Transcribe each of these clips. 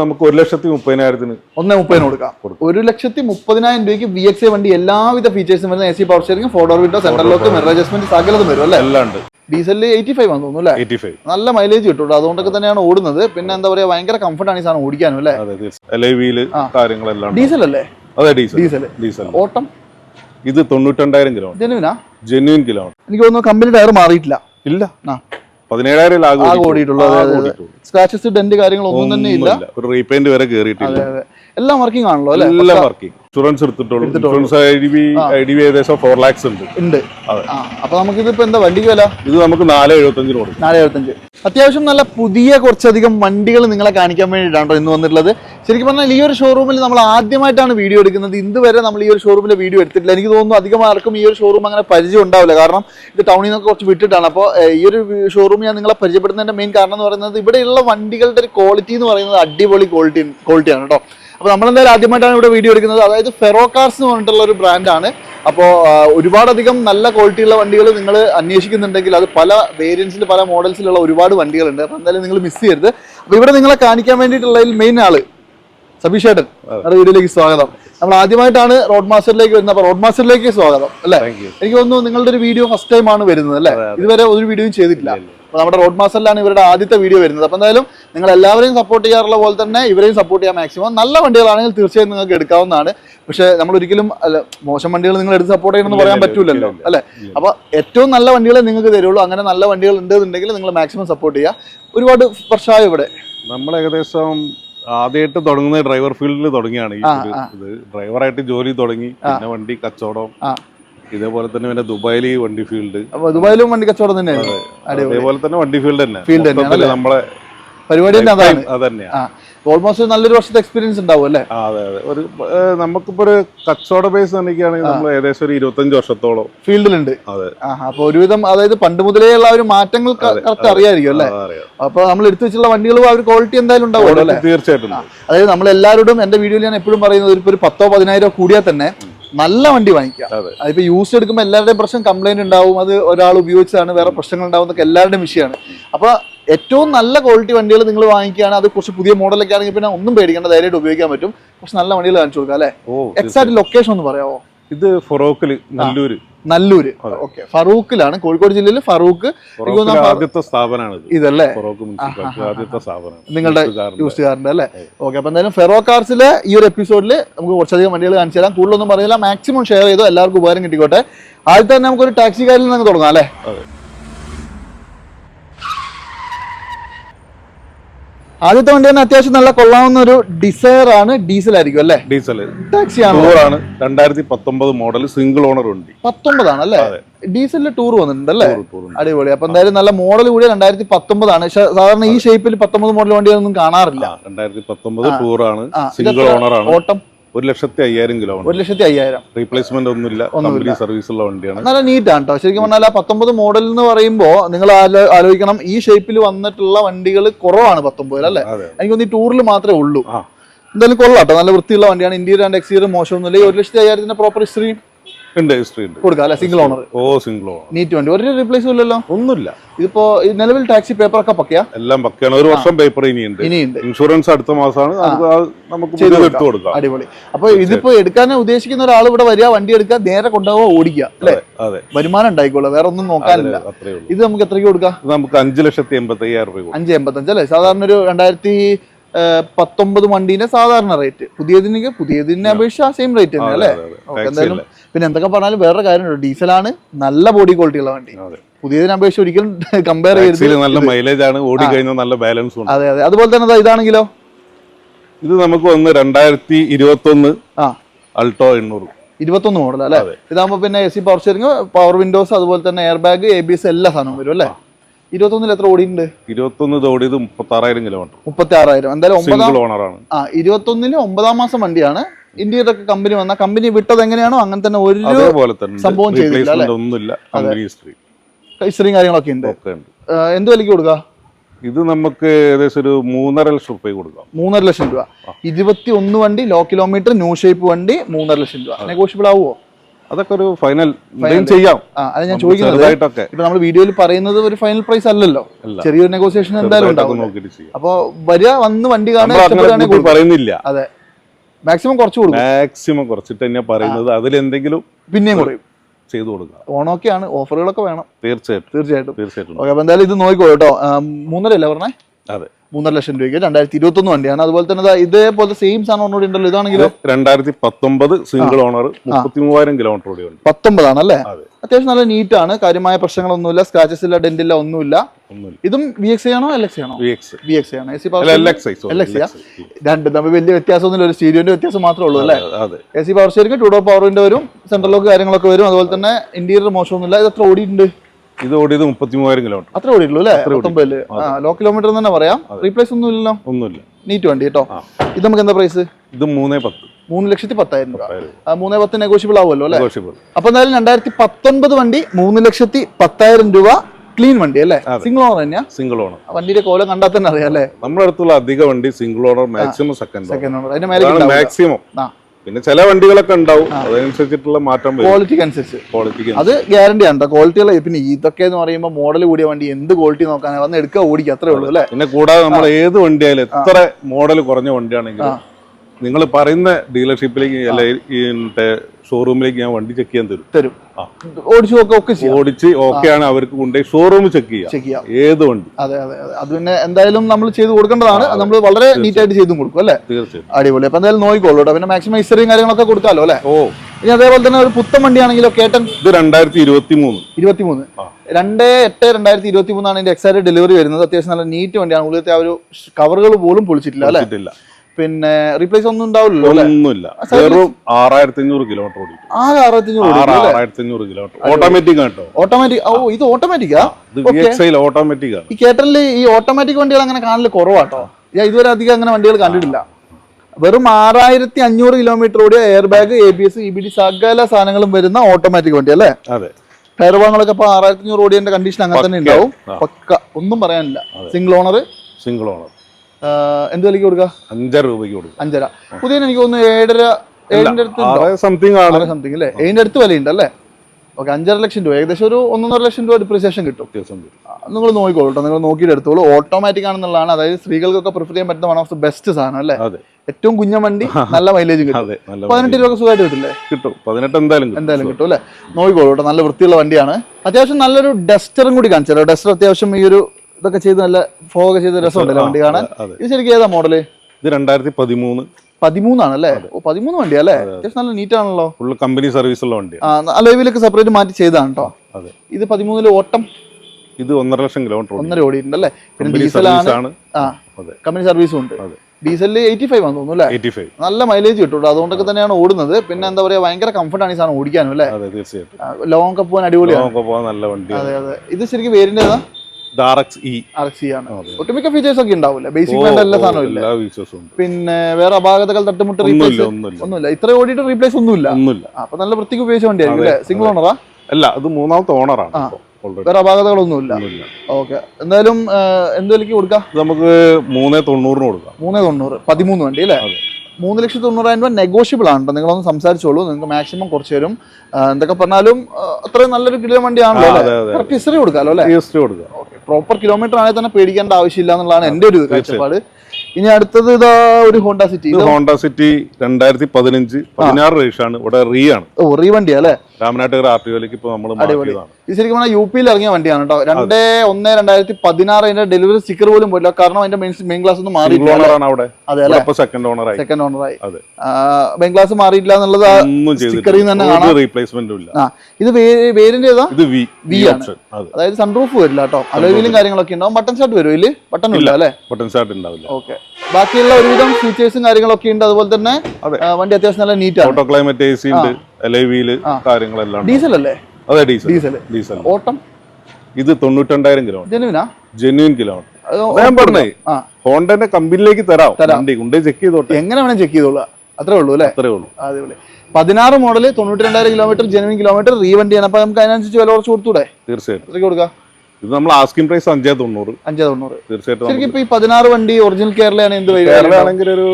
നമുക്ക് ഒരു ലക്ഷത്തി മുപ്പതിനായിരത്തിന് ഒന്നേ മുപ്പതിന് കൊടുക്കാം. ഒരു ലക്ഷത്തി മുപ്പതിനായിരം രൂപയ്ക്ക് വി എക്സ് എ വണ്ടി എല്ലാവിധ ഫീച്ചേഴ്സും വരുന്ന A C power steering four door window central lock mirror adjustment സകലതും വരും അല്ലേ? എല്ലാം ഉണ്ട്. ഡീസലിൽ എയ്റ്റി ഫൈവ് ആണെന്ന് തോന്നുന്നു അല്ലേ? എയ്റ്റി ഫൈവ് നല്ല മൈലേജ് കിട്ടും അതുകൊണ്ടൊക്കെ തന്നെയാണ് ഓടുന്നത്. പിന്നെ എന്താ പറയാ ഭയങ്കര കംഫർട്ടാണ് ഈ സാധനം ഓടിക്കാനും അല്ലേ? കാര്യങ്ങളെല്ലാം ഡീസൽ അല്ലേ? അതെ ഡീസൽ ഡീസൽ ഡീസൽ ഓട്ടം ഇത് തൊണ്ണൂറ്റി രണ്ടായിരം കിലോ ജനുവിനാ ജെന്യൂൻ കിലോ എനിക്ക് തോന്നുന്നു കമ്പനി ടയർ മാറിയിട്ടില്ല. ഇല്ല. ആ. പതിനേഴായിരം ഓടിയിട്ടുള്ളൂ. അതെ, അതെ, അതെ. സ്ക്രാച്ചസ് ഡെന്റ് കാര്യങ്ങളൊന്നും തന്നെ ഇല്ല. ഒരു റീപെയിന്റ് വരെ അതെ എല്ലാം വർക്കിംഗ് ആണല്ലോ അല്ലേ? എല്ലാം വർക്കിംഗ് ഇൻഷുറൻസ് എടുത്തിട്ടുള്ളൂ. Insurance I D B I D B ഏകദേശം ഫോർ ലാക്സ് ഉണ്ട് അപ്പൊ നമുക്ക് ഇതിപ്പോ എന്താ വണ്ടിക്ക് വില? ഇത് നമുക്ക് നാല് എഴുപത്തഞ്ചിന് കൊടുക്കും. നാല് എഴുപത്തഞ്ച്. അത്യാവശ്യം നല്ല പുതിയ കുറച്ചധികം വണ്ടികൾ നിങ്ങളെ കാണിക്കാൻ വേണ്ടിയിട്ടാണ് ഇന്ന് വന്നിട്ടുള്ളത്. ശരിക്കും പറഞ്ഞാൽ ഈ ഒരു ഷോറൂമിൽ നമ്മൾ ആദ്യമായിട്ടാണ് വീഡിയോ എടുക്കുന്നത്. ഇതുവരെ നമ്മൾ ഈ ഒരു ഷോറൂമിൽ വീഡിയോ എടുത്തിട്ടില്ല. എനിക്ക് തോന്നുന്നു അധികം ആർക്കും ഈ ഒരു ഷോറൂം അങ്ങനെ പരിചയം ഉണ്ടാവില്ല. കാരണം ഇത് ടൗണിൽ നിന്നൊക്കെ കുറച്ച് വിട്ടിട്ടാണ്. അപ്പോൾ ഈ ഒരു ഷോറൂം ഞാൻ നിങ്ങളെ പരിചയപ്പെടുന്നതിന്റെ മെയിൻ കാരണം എന്ന് പറയുന്നത് ഇവിടെയുള്ള വണ്ടികളുടെ ഒരു ക്വാളിറ്റി എന്ന് പറയുന്നത് അടിപൊളി ക്വാളിറ്റി ക്വാളിറ്റിയാണ് കേട്ടോ. അപ്പോൾ നമ്മളെന്തായാലും ആദ്യമായിട്ടാണ് ഇവിടെ വീഡിയോ എടുക്കുന്നത്. അതായത് ഫെറോ കാർസ് എന്ന് പറഞ്ഞിട്ടുള്ള ഒരു ബ്രാൻഡാണ് അപ്പോൾ ഒരുപാടധികം നല്ല ക്വാളിറ്റിയുള്ള വണ്ടികൾ നിങ്ങൾ അന്വേഷിക്കുന്നുണ്ടെങ്കിൽ അത് പല വേരിയൻസിൽ പല മോഡൽസിലുള്ള ഒരുപാട് വണ്ടികളുണ്ട്. അപ്പോൾ എന്തായാലും നിങ്ങൾ മിസ് ചെയ്യരുത്. അപ്പോൾ ഇവിടെ നിങ്ങളെ കാണിക്കാൻ വേണ്ടിയിട്ടുള്ളതിൽ മെയിൻ ആൾ സബീഷേട്ടൻ നമ്മുടെ വീഡിയോയിലേക്ക് സ്വാഗതം. നമ്മൾ ആദ്യമായിട്ടാണ് റോഡ് മാസ്റ്ററിലേക്ക് വരുന്നത്. അപ്പോൾ റോഡ് മാസ്റ്ററിലേക്ക് സ്വാഗതം അല്ലേ? എനിക്ക് തോന്നുന്നു നിങ്ങളുടെ ഒരു വീഡിയോ ഫസ്റ്റ് ടൈം ആണ് വരുന്നത് അല്ലേ? ഇതുവരെ ഒരു വീഡിയോയും ചെയ്തിട്ടില്ല. അപ്പോൾ നമ്മുടെ റോഡ് മാസ്റ്ററിലാണ് ഇവരുടെ ആദ്യത്തെ വീഡിയോ വരുന്നത്. അപ്പോൾ എന്തായാലും നിങ്ങൾ എല്ലാവരെയും സപ്പോർട്ട് ചെയ്യാറുള്ള പോലെ തന്നെ ഇവരെയും സപ്പോർട്ട് ചെയ്യാൻ മാക്സിമം നല്ല വണ്ടികളാണെങ്കിൽ തീർച്ചയായും നിങ്ങൾക്ക് എടുക്കാവുന്നതാണ്. പക്ഷേ നമ്മൾ ഒരിക്കലും അല്ല മോശം വണ്ടികൾ നിങ്ങൾ എടുത്ത് സപ്പോർട്ട് ചെയ്യണമെന്ന് പറയാൻ പറ്റില്ലല്ലോ അല്ലേ? അപ്പോൾ ഏറ്റവും നല്ല വണ്ടികളെ നിങ്ങൾക്ക് തരുള്ളൂ. അങ്ങനെ നല്ല വണ്ടികൾ ഉണ്ടെന്നുണ്ടെങ്കിൽ നിങ്ങൾ മാക്സിമം സപ്പോർട്ട് ചെയ്യുക. ഒരുപാട് വർഷമായി ഇവിടെ. നമ്മൾ ഏകദേശം ആദ്യമായിട്ട് തുടങ്ങുന്നത് ഡ്രൈവർ ഫീൽഡിൽ തുടങ്ങിയാണ് ഈ ഇത്. ഡ്രൈവറായിട്ട് ജോലി തുടങ്ങി. പിന്നെ വണ്ടി കച്ചവടം. ഇതേപോലെ തന്നെ പിന്നെ ദുബായിൽ വണ്ടി ഫീൽഡ് ദുബായിലും വണ്ടി കച്ചവടം തന്നെയാണ്. അടിപൊളി. അതേപോലെ തന്നെ വണ്ടി ഫീൽഡ് തന്നെ. ഫീൽഡ് തന്നെ നമ്മളെ പരിപാടി തന്നെ അതാണ്. അത് തന്നെയാ ഓൾമോസ്റ്റ് നല്ലൊരു വർഷത്തെ എക്സ്പീരിയൻസ് ഉണ്ടാവും അല്ലേ? അതെ അതെ. ഒരു നമുക്കിപ്പോ ഒരു കച്ചവട ബേസ് തന്നെയാണെങ്കിൽ നമ്മൾ ഏകദേശം ഒരു ഇരുപത്തഞ്ച് വർഷത്തോളം. ഫീൽഡിലുണ്ട് അതെ. അപ്പൊ ഒരുവിധം അതായത് പണ്ട് മുതലേ ഉള്ള ഒരു മാറ്റങ്ങൾ കറക്റ്റ് അറിയായിരിക്കും അല്ലേ? അപ്പൊ നമ്മൾ എടുത്തു വെച്ചുള്ള വണ്ടികളും ആ ഒരു ക്വാളിറ്റി എന്തായാലും അല്ലേ? തീർച്ചയായിട്ടും. അതായത് നമ്മൾ എല്ലാവരോടും എന്റെ വീഡിയോയിൽ ഞാൻ എപ്പോഴും പറയുന്നത് ഒരു പത്തോ പതിനായിരോ കൂടിയാൽ തന്നെ നല്ല വണ്ടി വാങ്ങിക്കുക. അതെ. അതിപ്പോ യൂസ് എടുക്കുമ്പോൾ എല്ലാവരുടെയും പ്രശ്നം കംപ്ലൈന്റ് ഉണ്ടാവും. അത് ഒരാൾ ഉപയോഗിച്ചതാണ് വേറെ പ്രശ്നങ്ങൾ ഉണ്ടാവും എന്നൊക്കെ എല്ലാവരുടെയും വിഷയമാണ്. അപ്പൊ ഏറ്റവും നല്ല ക്വാളിറ്റി വണ്ടികൾ നിങ്ങൾ വാങ്ങിക്കുകയാണ്. അത് കുറച്ച് പുതിയ മോഡലൊക്കെ ആണെങ്കിൽ പിന്നെ ഒന്നും പേടിക്കേണ്ട ധൈര്യമായിട്ട് ഉപയോഗിക്കാൻ പറ്റും. കുറച്ച് നല്ല വണ്ടികൾ കാണിച്ചു കൊടുക്കാം അല്ലെ? എക്സാക്ട് ലൊക്കേഷൻ ഒന്ന് പറയാമോ ഇത് ഫറോക്കിൽ നല്ലൂര്. നല്ലൂര്. ഓക്കെ. ഫറൂഖിലാണ്. കോഴിക്കോട് ജില്ലയിൽ ഫറൂഖ്. ആദ്യത്തെ സ്ഥാപനമാണ് ഇത്. ഇതല്ലേ? ആദ്യത്തെ സ്ഥാപനം നിങ്ങളുടെ യൂസ്റ്റുകാരന്റെ അല്ലേ? ഓക്കെ അപ്പൊ എന്തായാലും ഫെറോ കാർസിലെ ഈ ഒരു എപ്പിസോഡിൽ നമുക്ക് കുറച്ചധികം വണ്ടികൾ കാണിച്ചു തരാം. കൂടുതലൊന്നും പറയുന്നില്ല മാക്സിമം ഷെയർ ചെയ്തോ എല്ലാവർക്കും ഉപകാരം കിട്ടിക്കോട്ടെ. ആദ്യം തന്നെ നമുക്കൊരു ടാക്സി കാര്യം നിന്ന് തുടങ്ങാം അല്ലേ? ആദ്യത്തെ വണ്ടി തന്നെ അത്യാവശ്യം നല്ല കൊള്ളാവുന്ന ഒരു ഡിസയർ ആണ് ഡീസൽ ആയിരിക്കും അല്ലേ? ഡീസൽ ടാക്സി ആണ്. രണ്ടായിരത്തി പത്തൊമ്പത് മോഡൽ സിംഗിൾ ഓണർ ഉണ്ട് പത്തൊമ്പതാണ് അല്ലേ. ഡീസലിൽ ടൂർ വന്നിട്ടുണ്ട് അല്ലേ. അടിപൊളി. അപ്പൊ എന്തായാലും നല്ല മോഡൽ കൂടി രണ്ടായിരത്തി പത്തൊമ്പതാണ് പക്ഷെ സാധാരണ ഈ ഷേപ്പിൽ പത്തൊമ്പത് മോഡൽ വണ്ടികളൊന്നും കാണാറില്ല. രണ്ടായിരത്തി പത്തൊമ്പത് ടൂർ ആണ്. സിംഗിൾ ഓണർ ആണ്. ഓട്ടം ഒരു ലക്ഷത്തി അയ്യായിരം കിലോമീറ്റർ ഒരു ലക്ഷത്തി അയ്യായിരം. റീപ്ലേസ്മെന്റ് ഒന്നുമില്ല. കമ്പനി സർവീസ് ഉള്ള വണ്ടിയാണ്. നല്ല നീറ്റാണ് കേട്ടോ ശരിക്കും പറഞ്ഞാൽ ആ പത്തൊമ്പത് മോഡൽ എന്ന് പറയുമ്പോൾ നിങ്ങൾ ആലോചിക്കണം ഈ ഷേപ്പിൽ വന്നിട്ടുള്ള വണ്ടികൾ കുറവാണ് പത്തൊമ്പതിൽ അല്ലേ? എനിക്ക് എനിക്കൊന്ന് ഈ ടൂറിൽ മാത്രമേ ഉള്ളൂ. എന്തായാലും കൊള്ളാട്ടോ നല്ല വൃത്തിയുള്ള വണ്ടിയാണ്. ഇന്ത്യയിൽ ആൻഡ് എക്സ്റ്റീരിയർ മോശമൊന്നുമില്ല. ഈ ഒരു ലക്ഷത്തി അയ്യായിരത്തിന്റെ പ്രോപ്പർ ഹിസ്റ്ററി ഉണ്ട് ഹിസ്റ്ററി ഉണ്ട്. കൊടുക്കാം അല്ലെ? സിംഗിൾ ഓണർ ഓ സിംഗിൾ ഓണർ നീറ്റ് വണ്ടി. ഒരു റീപ്ലേസും ഇല്ലല്ലോ? ഒന്നുമില്ല. ഇതിപ്പോ നിലവിൽ ടാക്സി പേപ്പർ ഒക്കെ പക്കയാ? എല്ലാം പക്കയാണ്. ഒരു വർഷം പേപ്പർ ഇനിയുണ്ട്. ഇനിയുണ്ട്. ഇൻഷുറൻസ് അടുത്ത മാസമാണ്. നമുക്ക് എടുത്തു കൊടുക്കാം. അടിപൊളി. അപ്പൊ ഇതിപ്പോ എടുക്കാൻ ഉദ്ദേശിക്കുന്ന ഒരാൾ ഇവിടെ വരിക വണ്ടി എടുക്കുക നേരെ കൊണ്ടുപോകുക ഓടിക്കുക അല്ലേ? അതെ വരുമാനം ഉണ്ടായിക്കോളൂ. വേറെ ഒന്നും നോക്കാനില്ല. ഇത് നമുക്ക് എത്രയ്ക്ക് കൊടുക്കാം? നമുക്ക് അഞ്ച് ലക്ഷത്തി എൺപത്തി അയ്യായിരം രൂപ അഞ്ച് എൺപത്തഞ്ച് അല്ലേ? സാധാരണ ഒരു രണ്ടായിരത്തി പത്തൊമ്പത് വണ്ടീന്റെ സാധാരണ റേറ്റ് പുതിയതിന് പുതിയതിനെ അപേക്ഷിച്ച് ആ സെയിം റേറ്റ് തന്നെ അല്ലേ? എന്തായാലും? പിന്നെ എന്തൊക്കെ പറഞ്ഞാലും വേറെ കാര്യമുണ്ട്. ഡീസലാണ് നല്ല ബോഡി ക്വാളിറ്റി ഉള്ള വണ്ടി. പുതിയതിനെ അപേക്ഷിച്ച് ഒരിക്കലും കമ്പയർ ചെയ്ത് നല്ല മൈലേജ് ആണ്. ഓടി കഴിഞ്ഞാൽ നല്ല ബാലൻസ് ഉണ്ട്. അതെ അതെ. അതുപോലെ തന്നെ ഇതാണെങ്കിലോ? ഇത് നമുക്ക് വന്ന് രണ്ടായിരത്തി ഇരുപത്തി ഒന്ന് അൾട്ടോ എണ്ണൂറ്. ഇരുപത്തൊന്ന് മോഡൽ അല്ലേ? ഇതാകുമ്പോ ഇതാകുമ്പോൾ പിന്നെ A C power steering power windows അതുപോലെ തന്നെ air bag A B S എല്ലാ സാധനവും വരും അല്ലേ? ഇരുപത്തൊന്നിൽ എത്ര ഓടിയിട്ടുണ്ട്? ഇരുപത്തൊന്ന് ഓടിയത് മുപ്പത്തി ആറായിരം കിലോമീറ്റർ. മുപ്പത്തി ആറായിരം എന്തായാലും ഒമ്പതാം ഓണറാണ് ആ ഇരുപത്തൊന്നിന് ഒമ്പതാം മാസം വണ്ടിയാണ്. ഇന്ത്യയിലൊക്കെ കമ്പനി വന്ന കമ്പനി വിട്ടത് എങ്ങനെയാണോ അങ്ങനെ തന്നെ ഒരു സംഭവം ചെയ്തില്ല, ഹിസ്റ്ററിയും കാര്യങ്ങളൊക്കെ ഉണ്ട്. എന്ത് വിലക്ക് കൊടുക്കുക ഇത് നമുക്ക് ഏകദേശം ഒരു മൂന്നര ലക്ഷം രൂപ കൊടുക്കാം. മൂന്നര ലക്ഷം രൂപ. ഇരുപത്തി ഒന്ന് വണ്ടി ലോ കിലോമീറ്റർ ന്യൂ ഷേപ്പ് വണ്ടി മൂന്നര ലക്ഷം രൂപ. നെഗോഷ്യബിൾ ആവുമോ അതൊക്കെ ഒരു ഫൈനൽ ചെയ്യാം. അത് ഞാൻ ചോദിക്കുന്നത്. ഇപ്പൊ നമ്മൾ വീഡിയോയിൽ പറയുന്നത് ഒരു ഫൈനൽ പ്രൈസ് അല്ലല്ലോ. അല്ല. ചെറിയൊരു നെഗോസിയേഷൻ എന്തായാലും ഉണ്ടാവും അപ്പൊ വരിക വന്ന് വണ്ടി കാണാൻ പറയുന്നില്ല. അതെ. മാക്സിമം കുറച്ച് കൊടുക്കും. മാക്സിമം കുറച്ചിട്ട് തന്നെ പറയുന്നത് അതിലെന്തെങ്കിലും പിന്നെയും കുറയും. ചെയ്തു കൊടുക്കുക. ഓണോക്കെയാണ് ഓഫറുകളൊക്കെ വേണം. തീർച്ചയായിട്ടും. തീർച്ചയായിട്ടും. തീർച്ചയായിട്ടും. ഓക്കെ അപ്പൊ എന്തായാലും ഇത് നോക്കിക്കോ കേട്ടോ. ആ, പറഞ്ഞേ? അതെ. മൂന്നര ലക്ഷം രൂപയ്ക്ക് രണ്ടായിരത്തി ഇരുപത്തി ഒന്ന് വണ്ടിയാണ്. അതുപോലെ തന്നെ ഇതേപോലെ സെയിം സാധനം ഒന്നുകൂടി ഉണ്ടല്ലോ. ഇതാണെങ്കിൽ രണ്ടായിരത്തി പത്തൊമ്പത് സിംഗിൾ ഓണർ മുപ്പത്തി മൂവായിരം കിലോമീറ്റർ ഓടി ഉണ്ട് പത്തൊമ്പതാണ് അല്ലേ അത്യാവശ്യം നല്ല നീറ്റ് ആണ്. കാര്യമായ പ്രശ്നങ്ങളൊന്നുമില്ല. സ്ക്രാച്ചസ് ഇല്ല ഡെന്റ് ഇല്ല ഒന്നുമില്ല. ഇതും വി എക്സ് ആണോ എൽ എക്സ് ആണോ? വി എക്സ് ആണ്. രണ്ട് തമ്മിൽ വലിയ വ്യത്യാസമൊന്നുമില്ല. ഒരു സ്റ്റീരിയോന്റെ വ്യത്യാസം മാത്രമേ ഉള്ളൂ അല്ലേ? A C power steering two door പവറിന്റെ വരും സെൻട്രൽ ലോക്ക് കാര്യങ്ങളൊക്കെ വരും. അതുപോലെ തന്നെ ഇന്റീരിയർ മോശമൊന്നുമില്ല. ഇത് എത്ര ഓടിയിട്ടുണ്ട്? ഇത് ഓടിയത് മുപ്പത്തി മൂവായിരം കിലോമീറ്റർ അത്ര ഓടിയുള്ളൂ അല്ലേ? പത്തൊമ്പതിൽ. ലോ കിലോമീറ്റർ തന്നെ പറയാം. റീപ്ലേസ് ഒന്നും ഇല്ലല്ലോ ഒന്നുമില്ല. നീറ്റ് വണ്ടി കേട്ടോ. ഇത് നമുക്ക് എന്താ പ്രൈസ് ഇത് മൂന്നേ പത്ത്. മൂന്ന് ലക്ഷത്തി പത്തായിരം രൂപ. മൂന്നേ പത്ത് നെഗോഷ്യബിൾ ആവുമല്ലോ അല്ലേ? അപ്പൊ എന്തായാലും രണ്ടായിരത്തി പത്തൊൻപത് വണ്ടി മൂന്ന് ലക്ഷത്തി പത്തായിരം രൂപ ക്ലീൻ വണ്ടി അല്ലേ? സിംഗിൾ ഓണർ തന്നെയാ? സിംഗിൾ ഓണർ വണ്ടിയുടെ കോലം കണ്ടാൽ തന്നെ അറിയാം അല്ലേ? നമ്മുടെ അടുത്തുള്ള അധിക വണ്ടി single owner maximum second second owner അതിന്റെ മാക്സിമം പിന്നെ ചില വണ്ടികളൊക്കെ ഉണ്ടാവും. അതനുസരിച്ചിട്ടുള്ള മാറ്റം ക്വാളിറ്റിക്ക് അനുസരിച്ച്. ക്വാളിറ്റിക്ക് അത് ഗ്യാരണ്ടി ആണ് ക്വാളിറ്റികൾ പിന്നെ ഇതൊക്കെ എന്ന് പറയുമ്പോൾ മോഡൽ കൂടിയ വണ്ടി എന്ത് ക്വാളിറ്റി നോക്കാനാണ് വന്ന് എടുക്കുക ഓടിക്കുക അത്രേ ഉള്ളൂ അല്ലേ? പിന്നെ കൂടാതെ നമ്മൾ ഏത് വണ്ടിയായാലും എത്ര മോഡൽ കുറഞ്ഞ വണ്ടിയാണെങ്കിലും നിങ്ങൾ പറയുന്ന ഡീലർഷിപ്പിലേക്ക് അല്ലെ ഈ ഷോറൂമിലേക്ക് ഞാൻ വണ്ടി ചെക്ക് ചെയ്യാൻ തരും. തരും. ഓടിച്ചു ഒക്കെ ഓടിച്ച് ഓക്കെ ആണ് അവർക്ക് കൊണ്ടുപോയി. ഷോറൂം ചെക്ക് ചെയ്യാം. ഏത് വണ്ടി? അതെ അതെ അതെ. പിന്നെ എന്തായാലും നമ്മൾ ചെയ്ത് കൊടുക്കേണ്ടതാണ്. നമ്മൾ വളരെ നീറ്റ് ആയിട്ട് ചെയ്തും കൊടുക്കും അല്ലേ? തീർച്ചയായും. അടിപൊളി. അപ്പൊ എന്തായാലും നോക്കിക്കോളൂ പിന്നെ മാക്സിമം ഇസ്റ്ററിയും കാര്യങ്ങളൊക്കെ കൊടുക്കാമല്ലോ അല്ലേ? ഓ. ഇനി അതേപോലെ തന്നെ ഒരു പുത്തൻ വണ്ടിയാണെങ്കിലോ കേട്ടൻ? ഇത് രണ്ടായിരത്തി ഇരുപത്തി മൂന്ന് ഇരുപത്തി മൂന്ന് രണ്ട് എട്ട് രണ്ടായിരത്തി ഇരുപത്തി മൂന്നാണ് ഇതിന്റെ എക്സാക്ട് ഡെലിവറി വരുന്നത്. അത്യാവശ്യം നല്ല നീറ്റ് വണ്ടിയാണ്. ഉള്ളിലത്തെ ആ ഒരു കവറുകൾ പോലും പൊളിച്ചിട്ടില്ല അല്ലേ? പിന്നെ റീപ്ലേസ് ഒന്നും ഉണ്ടാവില്ലല്ലോ ഒന്നുമില്ല. വെറും ആറായിരത്തി അഞ്ഞൂറ് കിലോമീറ്റർ ഓടി ആകെ അറുപത്തഞ്ഞൂറ് ആറ് ആറായിരത്തി അഞ്ഞൂറ് കിലോമീറ്റർ ഓട്ടോമാറ്റിക് ആണ് ഓട്ടോമാറ്റിക് ഓ ഇത് ഓട്ടോമാറ്റിക്കാ ഓട്ടോമാറ്റിക് ഈ കേട്ടലിൽ ഈ ഓട്ടോമാറ്റിക് വണ്ടികൾ അങ്ങനെ കാണൽ കുറവാട്ടോ. ഞാൻ ഇതുവരെ അധികം അങ്ങനെ വണ്ടികൾ കണ്ടിട്ടില്ല. വെറും ആറായിരത്തി അഞ്ഞൂറ് കിലോമീറ്റർ ഓടിയ air bag A B S E B D സകല സാധനങ്ങളും വരുന്ന ഓട്ടോമാറ്റിക് വണ്ടി അല്ലേ? അതെ. ടയർ ഭാഗങ്ങളൊക്കെ ഇപ്പൊ ആറായിരത്തി അഞ്ഞൂറ് ഓടിയതിന്റെ കണ്ടീഷൻ അങ്ങനെ തന്നെ ഉണ്ടാവും. പക്ക. ഒന്നും പറയാനില്ല. സിംഗിൾ ഓണർ സിംഗിൾ ഓണർ എന്ത് വിലക്ക് കൊടുക്കുക അഞ്ചര രൂപയ്ക്ക് കൊടുക്കും. അഞ്ചര. പുതിയ എനിക്ക് തോന്നുന്നു ഏഴര ഏഴിന്റെ അടുത്ത്? സംതിങ് ആണ്. സംതിങ് അല്ലേ? ഏഴിന്റെ അടുത്ത് വിലയുണ്ട് അല്ലേ? ഓക്കെ അഞ്ചര ലക്ഷം രൂപ. ഏകദേശം ഒരു ഒന്നൊന്നര ലക്ഷം രൂപ ഡിപ്രിസിയേഷൻ കിട്ടും. നിങ്ങൾ നോക്കിക്കോളൂ കേട്ടോ നിങ്ങൾ നോക്കിയിട്ട് എടുത്തോളൂ. ഓട്ടോമാറ്റിക് ആണെന്നുള്ളതാണ്. അതായത് സ്ത്രീകൾക്കൊക്കെ പ്രിഫർ ചെയ്യാൻ പറ്റുന്ന വൺ ഓഫ് ദി ബെസ്റ്റ് സാധനം അല്ലേ? ഏറ്റവും കുഞ്ഞ വണ്ടി നല്ല മൈലേജ് കിട്ടും. പതിനെട്ട് രൂപ സുഖമായിട്ട് കിട്ടില്ലേ? കിട്ടും. പതിനെട്ട് എന്തായാലും കിട്ടും. എന്തായാലും കിട്ടും അല്ലേ? നോക്കിക്കോളൂ കേട്ടോ നല്ല വൃത്തിയുള്ള വണ്ടിയാണ്. അത്യാവശ്യം നല്ലൊരു ഡസ്റ്ററും കൂടി കാണിച്ചാലോ ഡസ്റ്റർ അത്യാവശ്യം ഈ ഒരു ഇതൊക്കെ ചെയ്ത് നല്ല ഫോഗ് ചെയ്ത് രസമുണ്ടല്ലോ വണ്ടി കാണാൻ? ഇത് ശരിക്കും ഏതാ മോഡൽ? ഇത് രണ്ടായിരത്തി പതിമൂന്ന് പതിമൂന്നാണ് അല്ലേ ഓ പതിമൂന്ന് വണ്ടിയാ അല്ലേ? അത്യാവശ്യം നല്ല നീറ്റ് ആണല്ലോ ഫുള്ള് കമ്പനി സർവീസുള്ള വണ്ടി ആ അലോവിലൊക്കെ സെപ്പറേറ്റ് മാറ്റി ചെയ്താണ് കേട്ടോ അതെ. ഇത് പതിമൂന്നിൽ ഓട്ടം? ഇത് ഒന്നര ലക്ഷം കിലോമീറ്റർ ഒന്നര ഓടിയിട്ടുണ്ട് അല്ലേ പിന്നെ ഡീസലാണ്. സർവീസ് കമ്പനി സർവീസും ഉണ്ട്. ഡീസലിൽ എയ്റ്റി ഫൈവ് ആണെന്ന് തോന്നുന്നു അല്ലേ? നല്ല മൈലേജ് കിട്ടും അതുകൊണ്ടൊക്കെ തന്നെയാണ് ഓടുന്നത്. പിന്നെ എന്താ പറയാ ഭയങ്കര കംഫർട്ട് ആണ് ഈ സാധനം ഓടിക്കാനും അല്ലേ? ലോങ് ഒക്കെ പോകാൻ അടിപൊളിയാണ്. നമുക്ക് പോകാൻ നല്ല വണ്ടി അതെ അതെ. ഇത് ശരിക്കും വേരിന്റെ ഏതാ ആണ്. അതെ. ഒട്ടുമിക്ക ഫീച്ചേഴ്സ് ഒക്കെ ഉണ്ടാവില്ല. ബേസിക് വേണ്ട എല്ലാ സാധനവും ഇല്ല. പിന്നെ വേറെ അപാകതകൾ തട്ടുമുട്ട് ഒന്നുമില്ല റീപ്ലേസ് ഒന്നുമില്ല. ഇത്ര ഓടിയിട്ട് റീപ്ലേസ് ഒന്നുമില്ല. അപ്പൊ നല്ല വൃത്തിക്ക് ഉപയോഗിച്ച വണ്ടിയായിരിക്കും അല്ലേ? സിംഗിൾ ഓണറാ അല്ല അത് മൂന്നാമത്തെ ഓണറാണ് വേറെ അപാകതകളൊന്നുമില്ല. ഓക്കെ എന്തായാലും എന്ത് വിലക്ക് കൊടുക്കാം? നമുക്ക് മൂന്നേ തൊണ്ണൂറിന് കൊടുക്കാം. മൂന്നേ തൊണ്ണൂറ്. പതിമൂന്ന് വണ്ടി അല്ലേ. മൂന്ന് ലക്ഷത്തി തൊണ്ണൂറായിരം രൂപ നെഗോഷ്യബിൾ ആണ് കേട്ടോ നിങ്ങളൊന്ന് സംസാരിച്ചോളൂ. നിങ്ങൾക്ക് മാക്സിമം കുറച്ച് തരും. എന്തൊക്കെ പറഞ്ഞാലും അത്രയും നല്ലൊരു കിലോ വണ്ടിയാണല്ലോ. കറക്റ്റ് ഹിസ്റ്ററി കൊടുക്കാമല്ലോ അല്ലേ? ഹിസ്റ്ററി കൊടുക്കാം. പ്രോപ്പർ കിലോമീറ്റർ ആണെങ്കിൽ തന്നെ പേടിക്കേണ്ട ആവശ്യമില്ല എന്നുള്ളതാണ് എന്റെ ഒരു കാഴ്ചപ്പാട്. ഇനി അടുത്തത് ഇതാ ഒരു ഹോണ്ട സിറ്റി ഹോണ്ട സിറ്റി രണ്ടായിരത്തി പതിനഞ്ച് പതിനാറ് ഇവിടെ റീ ആണ്. ഓ റീ വണ്ടിയാ അല്ലേ? രാമനാട്ടുകർ ആർ ടി ഒയിലേക്ക് ഇപ്പൊ നമ്മൾ മാറ്റിയതാണ് ഇത് ശരിക്കും പറഞ്ഞാൽ യു പിയിൽ ഇറങ്ങിയ വണ്ടിയാണ് കേട്ടോ. രണ്ട് ഒന്ന് രണ്ടായിരത്തി പതിനാറ് അതിന്റെ ഡെലിവറി സ്റ്റിക്കർ പോലും പോയില്ല കാരണം അതിന്റെ മെയിൻ മെയിൻ ക്ലാസ് ഒന്നും മാറി മാറിയിട്ടില്ല. ഓണറാണ് അവിടെ. അതെ സെക്കൻഡ് ഓണറായി സെക്കൻഡ് ഓണറായി അതെ. മെയിൻ ക്ലാസ് മാറിയിട്ടില്ല എന്നുള്ളത് സ്റ്റിക്കറിൽ തന്നെ കാണാം. റീപ്ലേസ്മെന്റും ഇല്ല. ഇത് വേരിന്റെ ഏതാ? ഇത് വി വി ആണ്. അതായത് സൺറൂഫ് വരില്ല കേട്ടോ. അലോയിലും കാര്യങ്ങളൊക്കെ ഉണ്ടാവും. ബട്ടൺ ഷർട്ട് വരും ഇല്ല ബട്ടൺ ഇല്ല. അല്ലേ? ബട്ടൺ സ്റ്റാർട്ട് ഉണ്ടാവില്ല. ഓക്കെ ബാക്കിയുള്ള ഒരുവിധം ഫീച്ചേഴ്സും കാര്യങ്ങളൊക്കെ ഉണ്ട്. അതുപോലെ തന്നെ. വണ്ടി അത്യാവശ്യം നല്ല നീറ്റ് ആണ്. ഓട്ടോ ക്ലൈമറ്റ് എ സി ഉണ്ട് എൽ ഐ കാര്യങ്ങളെല്ലാം ഡീസൽ അല്ലേ അതെ ഡീസൽ. Diesel diesel. ഓട്ടം? ഇത് തൊണ്ണൂറ്റണ്ടായിരം കിലോമീറ്റർ. Genuine kilometre. ഞാൻ പറഞ്ഞേ. ഹോണ്ടന്റെ കമ്പനിയിലേക്ക് തരാം. വണ്ടി കൊണ്ടേ ചെക്ക് ചെയ്തോട്ടെ. എങ്ങനെ വേണം ചെക്ക് ചെയ്തോളാം. അത്രേ ഉള്ളൂ അല്ലേ? അത്രേ ഉള്ളൂ. അതേപോലെ പതിനാറ് മോഡൽ തൊണ്ണൂറ്റി രണ്ടായിരം കിലോമീറ്റർ ജെനുവിൻ കിലോമീറ്റർ റീ വണ്ടിയാണ് അപ്പൊ നമുക്ക് അതിനനുസരിച്ച് വില കുറച്ച് കൊടുത്തൂടെ? തീർച്ചയായിട്ടും. കൊടുക്കാം? ഇത് നമ്മൾ ആസ്കിംഗ് പ്രൈസ് അഞ്ചേ തൊണ്ണൂറ്. അഞ്ചേ തൊണ്ണൂറ്. തീർച്ചയായിട്ടും ഈ പതിനാറ് വണ്ടി ഒറിജിനൽ കേരളയാണ് എന്ത് കേരള ആണെങ്കിൽ ഒരു